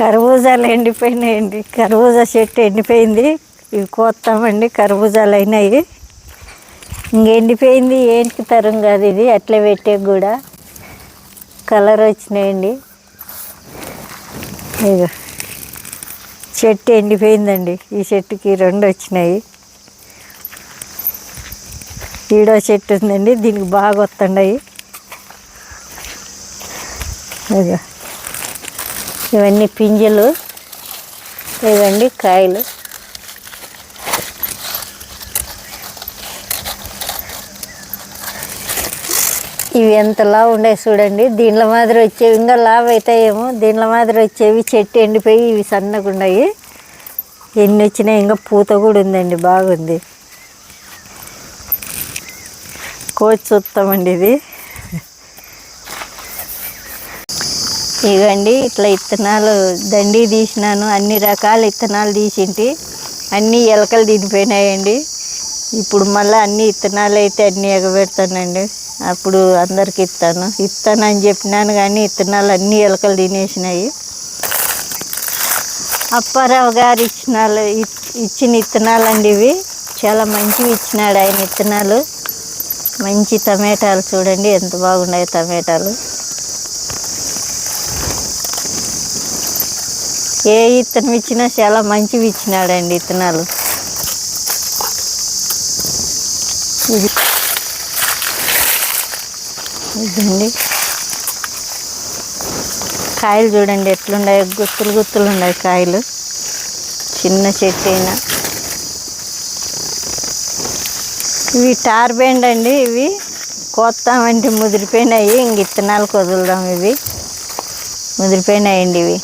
కర్బూజాలు ఎండిపోయినాయండి. కర్బూజా చెట్టు ఎండిపోయింది. ఇవి కోస్తామండి కర్బూజాలు అయినాయి ఇంక ఎండిపోయింది. ఏంటి తరం కాదు ఇది. అట్లే పెట్టే కూడా కలర్ వచ్చినాయండి. ఇగో చెట్టు ఎండిపోయిందండి. ఈ చెట్టుకి రెండు వచ్చినాయి. ఈడో చెట్టు ఉందండి. దీనికి బాగా వస్తున్నాయి ఇగో. ఇవన్నీ పింజలు ఇవండి కాయలు. ఇవి ఎంత లావు చూడండి. దీనిలో మాదిరి వచ్చేవి ఇంకా లావు అవుతాయేమో దీనిలో మాదిరి వచ్చేవి చెట్టు ఎండిపోయి ఇవి సన్నగా ఉన్నాయి. ఎన్ని వచ్చినాయి? ఇంకా పూత కూడా ఉందండి. బాగుంది. కోచి చూస్తామండి ఇది. ఇవండి ఇట్లా ఇత్తనాలు దండి తీసినాను అన్ని రకాల ఇత్తనాలు తీసింటి. అన్నీ ఎలకలు తినిపోయినాయండి. ఇప్పుడు మళ్ళీ అన్ని ఇత్తనాలు అయితే అన్నీ ఎగబెడతానండి. అప్పుడు అందరికి ఇస్తాను ఇస్తానని చెప్పినాను కానీ ఇత్తనాలు అన్ని ఎలకలు తినేసినాయి. అప్పారావు గారు ఇచ్చినాలు ఇచ్చిన ఇత్తనాలు అండి ఇవి. చాలా మంచివి ఇచ్చినాడు ఆయన ఇత్తనాలు. మంచి టమాటాలు చూడండి ఎంత బాగున్నాయి టమాటాలు. ఏ ఇత్తనం ఇచ్చినా చాలా మంచివి ఇచ్చినాడండి ఇత్తనాలు. ఇది. ఇదండి. కాయలు చూడండి ఎట్లున్నాయి గుత్తులు గుత్తులు ఉన్నాయి కాయలు. చిన్న చెట్టు అయినా. ఇవి టార్ బెండ్ అండి ఇవి. కోస్తామంటే ముదిరిపోయినాయి. ఇంక ఇత్తనాలు వదులుదాం ఇవి. ముదిరిపోయినాయండి ఇవి.